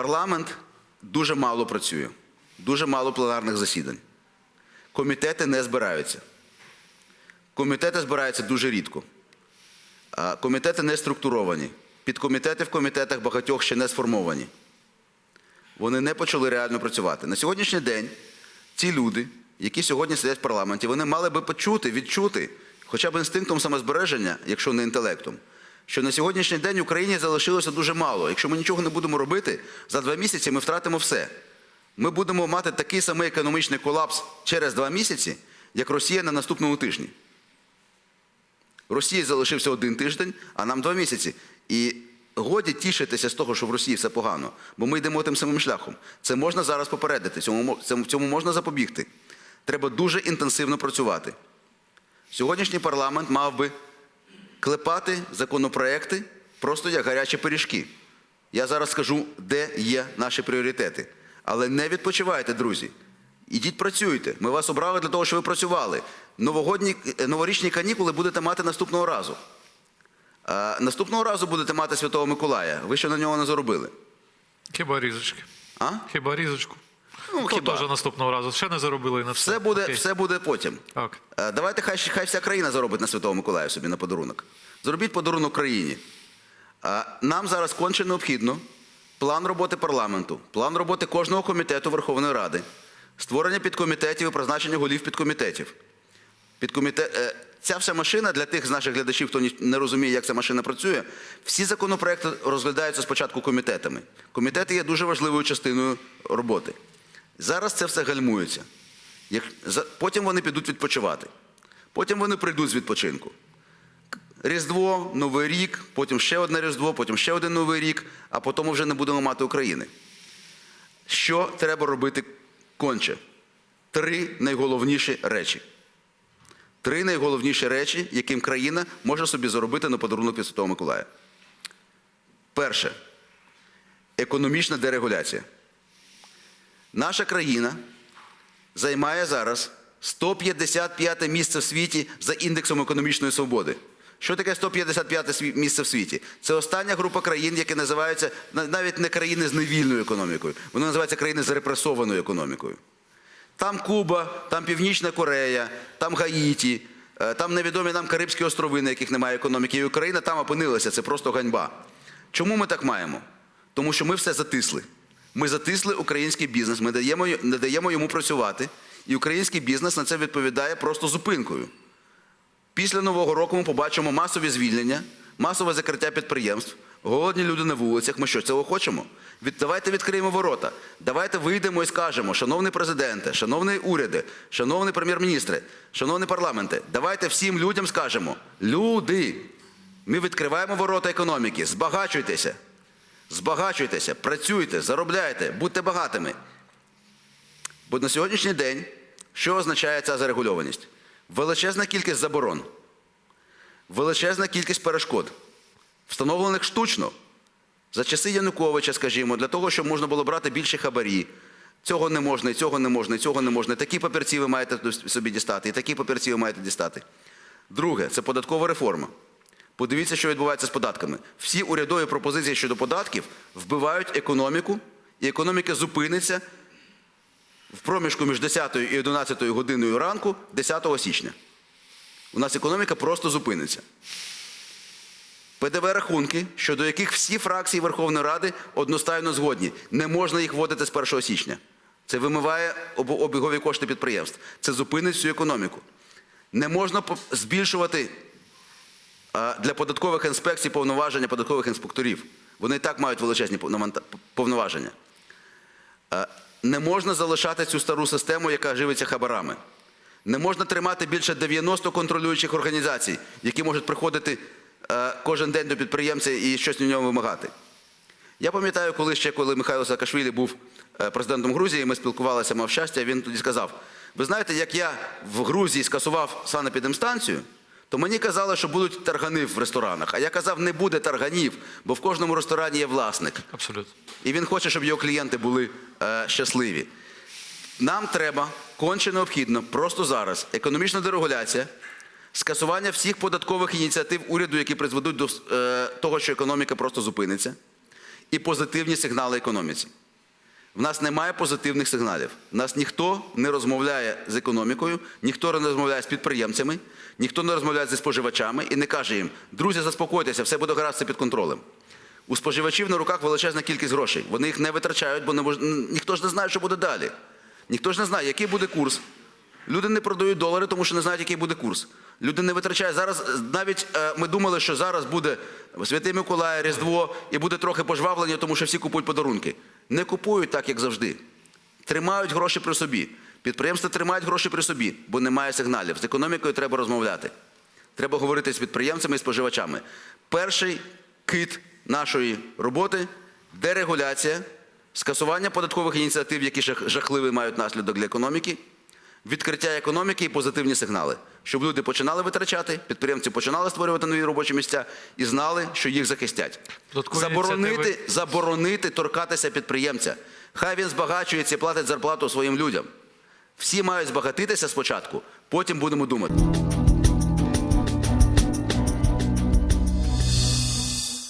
Парламент дуже мало працює, дуже мало пленарних засідань. Комітети не збираються. Комітети збираються дуже рідко. Комітети не структуровані. Підкомітети в комітетах багатьох ще не сформовані. Вони не почали реально працювати. На сьогоднішній день ці люди, які сьогодні сидять в парламенті, вони мали би почути, відчути, хоча б інстинктом самозбереження, якщо не інтелектом, що на сьогоднішній день Україні залишилося дуже мало. Якщо ми нічого не будемо робити, за два місяці ми втратимо все. Ми будемо мати такий самий економічний колапс через два місяці, як Росія на наступному тижні. Росії залишився один тиждень, а нам два місяці. І годі тішитися з того, що в Росії все погано, бо ми йдемо тим самим шляхом. Це можна зараз попередити, цьому, цьому, можна запобігти. Треба дуже інтенсивно працювати. Сьогоднішній парламент мав би клепати законопроекти просто як гарячі пиріжки. Я зараз скажу, де є наші пріоритети. Але не відпочивайте, друзі. Ідіть працюйте. Ми вас обрали для того, щоб ви працювали. Новогодні, е, новорічні канікули будете мати наступного разу. А, наступного разу будете мати Святого Миколая. Ви ще на нього не заробили. Хіба різочки? А? Хіба різочку? Ну, То хіба. теж наступного разу. Ще не заробили на все. Все буде, Окей. все буде потім. Ок. Е, Давайте хай, хай вся країна заробить на Святого Миколая собі на подарунок. Зробіть подарунок країні. А Нам зараз конче необхідно план роботи парламенту, план роботи кожного комітету Верховної Ради, створення підкомітетів і призначення голів підкомітетів. Підкомітет... е, Ця вся машина для тих з наших глядачів, хто ні- не розуміє, як ця машина працює, всі законопроекти розглядаються спочатку комітетами. Комітети є дуже важливою частиною роботи. Зараз це все гальмується. Потім вони підуть відпочивати. Потім вони прийдуть з відпочинку. Різдво, Новий рік, потім ще одне Різдво, потім ще один Новий рік, а потім вже не будемо мати України. Що треба робити конче? Три найголовніші речі. Три найголовніші речі, яким країна може собі заробити на подарунок від Святого Миколая. Перше економічна дерегуляція. Наша країна займає зараз 155 місце в світі за індексом економічної свободи. Що таке 155 сві- місце в світі? Це остання група країн, які називаються навіть не країни з невільною економікою, вони називаються країни з репресованою економікою. Там Куба, там Північна Корея, там Гаїті, е, там невідомі нам Карибські острови, на яких немає економіки, і Україна там опинилася. Це просто ганьба. Чому ми так маємо? Тому що ми все затисли. Ми затисли український бізнес, ми даємо, не даємо йому працювати, і український бізнес на це відповідає просто зупинкою. Після Нового року ми побачимо масові звільнення, масове закриття підприємств, голодні люди на вулицях. Ми що, цього хочемо? Від, давайте відкриємо ворота. Давайте вийдемо і скажемо, шановний президенте, шановний уряди, шановний прем'єр-міністре, шановний парламенте, давайте всім людям скажемо: люди, ми відкриваємо ворота економіки, збагачуйтеся, збагачуйтеся, працюйте, заробляйте, будьте багатими. Бо на сьогоднішній день що означає ця зарегульованість? Величезна кількість заборон, величезна кількість перешкод, встановлених штучно. За часи Януковича, скажімо, для того, щоб можна було брати більше хабарі. Цього не можна, і цього не можна, і цього не можна. Такі папірці ви маєте собі дістати, і такі папірці ви маєте дістати. Друге, це податкова реформа. Подивіться, що відбувається з податками. Всі урядові пропозиції щодо податків вбивають економіку, і економіка зупиниться в проміжку між 10 і 11 годиною ранку 10 січня. У нас економіка просто зупиниться. ПДВ-рахунки, щодо яких всі фракції Верховної Ради одностайно згодні. Не можна їх вводити з 1 січня. Це вимиває обігові кошти підприємств. Це зупинить всю економіку. Не можна збільшувати для податкових інспекцій повноваження податкових інспекторів. Вони і так мають величезні повноваження. Не можна залишати цю стару систему, яка живиться хабарами. Не можна тримати більше 90 контролюючих організацій, які можуть приходити кожен день до підприємця і щось на ньому вимагати. Я пам'ятаю, коли ще коли Михайло Саакашвілі був е, президентом Грузії, ми спілкувалися, мав щастя, він тоді сказав: ви знаєте, як я в Грузії скасував санепідемстанцію, то мені казали, що будуть таргани в ресторанах. А я казав, не буде тарганів, бо в кожному ресторані є власник. Абсолютно. І він хоче, щоб його клієнти були е, щасливі. Нам треба конче необхідно просто зараз економічна дерегуляція, скасування всіх податкових ініціатив уряду, які призведуть до е, того, що економіка просто зупиниться, і позитивні сигнали економіці. В нас немає позитивних сигналів. В нас ніхто не розмовляє з економікою, ніхто не розмовляє з підприємцями, ніхто не розмовляє зі споживачами і не каже їм, друзі, заспокойтеся, все буде гаразд, під контролем. У споживачів на руках величезна кількість грошей. Вони їх не витрачають, бо не мож... ніхто ж не знає, що буде далі. Ніхто ж не знає, який буде курс. Люди не продають долари, тому що не знають, який буде курс. Люди не витрачають. Зараз е, навіть е, ми думали, що зараз буде Святий Миколай, Різдво і буде трохи пожвавлення, тому що всі купують подарунки. Не купують так, як завжди. Тримають гроші при собі. Підприємства тримають гроші при собі, бо немає сигналів. З економікою треба розмовляти. Треба говорити з підприємцями і споживачами. Перший кит нашої роботи дерегуляція, скасування податкових ініціатив, які жахливий мають наслідок для економіки, відкриття економіки і позитивні сигнали, щоб люди починали витрачати, підприємці починали створювати нові робочі місця і знали, що їх захистять. Заборонити, заборонити торкатися підприємця. Хай він збагачується і платить зарплату своїм людям. Всі мають збагатитися спочатку, потім будемо думати.